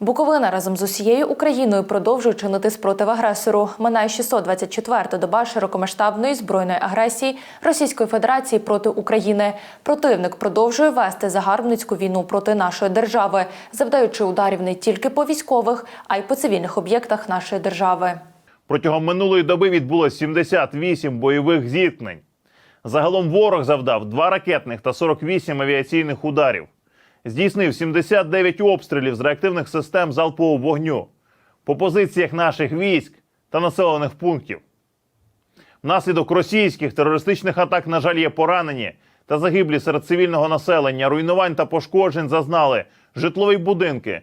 Буковина разом з усією Україною продовжує чинити спротив агресору. Минає 624-та доба широкомасштабної збройної агресії Російської Федерації проти України. Противник продовжує вести загарбницьку війну проти нашої держави, завдаючи ударів не тільки по військових, а й по цивільних об'єктах нашої держави. Протягом минулої доби відбулось 78 бойових зіткнень. Загалом ворог завдав 2 ракетних та 48 авіаційних ударів. Здійснив 79 обстрілів з реактивних систем залпового вогню по позиціях наших військ та населених пунктів. Внаслідок російських терористичних атак, на жаль, є поранені та загиблі серед цивільного населення. Руйнувань та пошкоджень зазнали житлові будинки